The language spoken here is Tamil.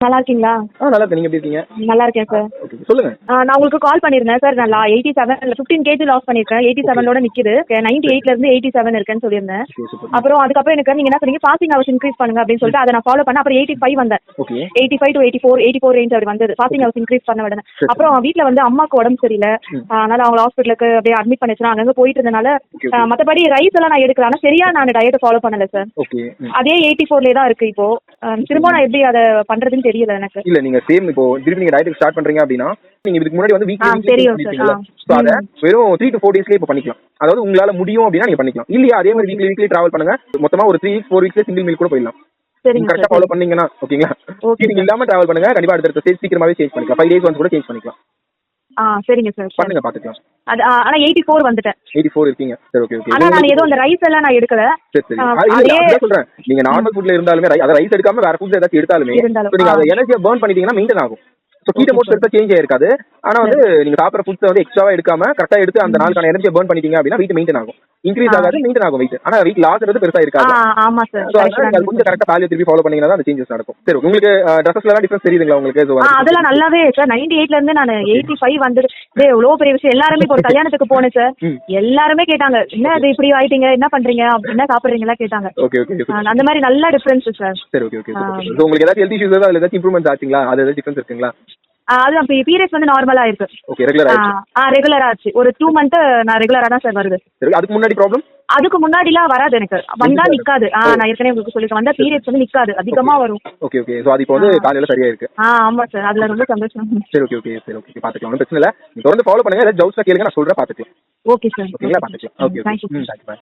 நல்லா இருக்கீங்களா ஆ நல்லா இருக்கு நீங்க எப்படி இருக்கீங்க? நல்லா இருக்கேன் சார் ஓகே. சொல்லுங்க. ஆ, நான் உங்களுக்கு கால் பண்ணியிருந்தேன் சார் நான் eighty seven fifteen KG loss பண்ணியிருக்கேன் எயிட்டி செவனோட நிற்கிது நைன்டி எயிட்ல இருந்து எயிட்டி செவன் இருக்குன்னு சொல்லியிருந்தேன். சூப்பர் அப்புறம் அதுக்கப்புறம் எனக்கு நீங்க என்ன சொன்னீங்க? ஃபாஸ்டிங் ஹவர்ஸ் இன்க்ரீஸ் பண்ணுங்க அப்படின்னு சொல்லிட்டு அதை நான் ஃபாலோ பண்ண அப்புறம் எயிட்டி ஃபைவ் வந்தேன். Okay eighty five to eighty four eighty four range அப்படி வந்தது. ஃபாஸ்டிங் ஹவர்ஸ் இன்க்ரீஸ் பண்ண உடனே. சரி. அப்புறம் வீட்டில் வந்து அம்மாக்கு உடம்பு சரியில்லை. ம். அதனால அவங்க ஹாஸ்பிட்டலுக்கு அப்படியே அட்மிட் பண்ணிச்சுனா அங்கங்க போயிட்டு இருந்தனால Okay, ஆ, மத்தபடி ரைஸ் எல்லாம் நான் எடுக்கிறேன் ஆனா சரியா நான் டயட்டை ஃபாலோ பண்ணல சார் ஓகே அதே எயிட்டி ஃபோர்லேயே தான் இருக்கு இப்போ. ஆ, திரும்ப நான் எப்படி அதை பண்றதுன்னு தெரியல எனக்கு. இல்ல நீங்க சேம் இப்போ திருப்பி நீங்க டயட் ஸ்டார்ட் பண்றீங்க அப்படின்னா நீங்க இதுக்கு முன்னாடி வந்து ஆ, வீக்லி தெரியும் அதை வெறும் த்ரீ டு ஃபோர் டேஸ்லேயே இப்போ பண்ணிக்கலாம். அதாவது உங்களால முடியும் அப்படின்னா நீங்க பண்ணிக்கலாம். இல்லையா அதே மாதிரி வீக்லி வீக்லி டிராவல் பண்ணுங்க. மொத்தமா ஒரு த்ரீ வீக்ஸ் ஃபோர் வீக்ஸ்ல சிங்கிள் மீல் கூட போயிடலாம். சரிங்க கரெக்டா ஃபாலோ பண்ணீங்கன்னா ஓகேங்களா நீங்க இல்லாம டிராவல் பண்ணுங்க கண்டிப்பா அடுத்த சீக்கிரமாவே சேஞ்ச் பண்ணிக்கலாம். ஃபைவ் டேஸ் வந்து கூட சேஞ்ச் பண்ணிக்கலாம். ஆ சரிங்க சார். பண்ணுங்க பாத்துக்கலாம். அது ஆனா எயிட்டி ஃபோர் வந்துட்டேன். எயிட்டி ஃபோர் இருக்கீங்க. சரி ஓகே ஓகே ஆனா நான் ஏதோ அந்த ரைஸ் எல்லாம் நான் எடுக்கல. சரி சரி. அதே- சொல்றேன். நீங்க நார்மல் ஃபுட்ல இருந்தாலுமே அதை ரைஸ் எடுக்காம வேற ஃபுட்ஸ் ஏதாச்சும் எடுத்தாலுமே நீங்க. அதை எனர்ஜியை burn பண்ணிட்டீங்கன்னா மெயின்டைன் ஆகும். So keto modes. எடுத்தா சேஞ்ச் ஆயிருக்காது. ஆனா வந்து நீங்க சாப்பிட்ற ஃபுட்ஸ் வந்து எக்ஸ்ட்ராவா எடுக்காம கரெக்டா எடுத்து அந்த நாளுக்கான எனர்ஜியை burn பண்ணிட்டீங்க அப்படின்னா வெயிட் மெயின்டைன் ஆகும். இன்க்ரீஸ். ஆகாது மெயின்டைன் ஆகும் வெயிட் ஆனா வெயிட் லாஸ் எடுத்து பெருசா இருக்காது. ஆமா சார் ஸோ அதனால நீங்க அது கொஞ்சம் கரெக்டா வேல்யூ திருப்பி ஃபாலோ பண்ணீங்கன்னா தான் அந்த சேஞ்சஸ் நடக்கும். சரி உங்களுக்கு ட்ரெஸ்ஸஸ்ல எல்லாம் டிஃபரன்ஸ் தெரியுதுங்களா உங்களுக்கு? ஆ அதெல்லாம் நல்லாவே சார் நைன்டி எயிட்ல இருந்து நான் எயிட்டி ஃபைவ் வந்துட்டு இதே எவ்வளவு பெரிய விஷயம். எல்லாருமே ஒரு கல்யாணத்துக்கு போனேன் சார். எல்லாருமே கேட்டாங்க என்ன இது இப்படி ஆயிட்டீங்க? என்ன பண்றீங்க? என்ன சாப்பிடுறீங்களா? கேட்டாங்க. ஓகே ஓகே அந்த மாதிரி நல்ல டிஃபரன்ஸ் சார் சரி ஓகே ஓகே. ஸோ உங்களுக்கு ஏதாச்சும் ஹெல்த் இஷ்யூஸ் ஏதாவது ஏதாச்சும் இம்ப்ரூவ்மெண்ட் ஆச்சுங்களா? அது ஏதாச்சும் டிஃபரன்ஸ் இருக்குங்களா? அதுதான். பீரியட்ஸ் வந்து நார்மலா இருக்கு. ஓகே ரெகுலர் ஆ, ரெகுலரா ஆச்சு. ஒரு டூ மந்த் நான் ரெகுலரா தான் சார் வருது. அதுக்கு முன்னாடி ப்ராப்ளம் அதுக்கு முன்னாடிலாம் வராது எனக்கு. வந்தா. நிக்காது. ஆ நான் ஏற்கனவே உங்களுக்கு சொல்லிருக்கேன் வந்தா பீரியட்ஸ் வந்து நிக்காது. அதிகமா வரும். ஓகே ஓகே ஸோ அது இப்போ வந்து. காலையில சரியா இருக்கு ஆ ஆமா சார் அதுல ரொம்ப சந்தோஷம். சரி ஓகே ஓகே சரி ஓகே பாத்துக்கலாம். ஒன்றும் பிரச்சனை இல்லை. தொடர்ந்து ஃபாலோ பண்ணுங்க. ஏதாவது ஜவுஸ்ல கேளுங்க. நான் சொல்றேன் பாத்துக்கலாம். ஓகே சார் ஓகேங்களா பாத்துக்கலாம். Okay thank you